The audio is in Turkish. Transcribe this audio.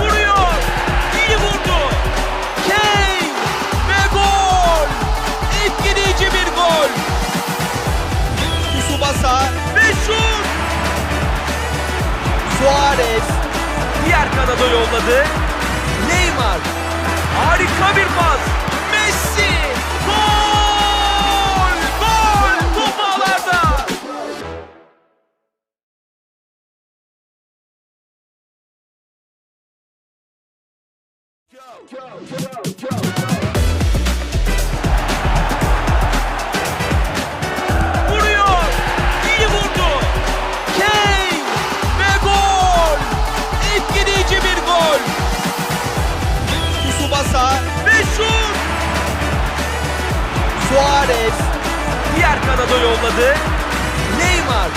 Vuruyor. İyi vurdu. Kane ve gol. Etkileyici bir gol. Tsubasa ve şut. Suarez diğer kanada yolladı. Neymar Vuruyor. İyi vurdu. Kane gol. Etkileyici bir gol. Tsubasa ve. Suarez diğer kanada yolladı. Neymar.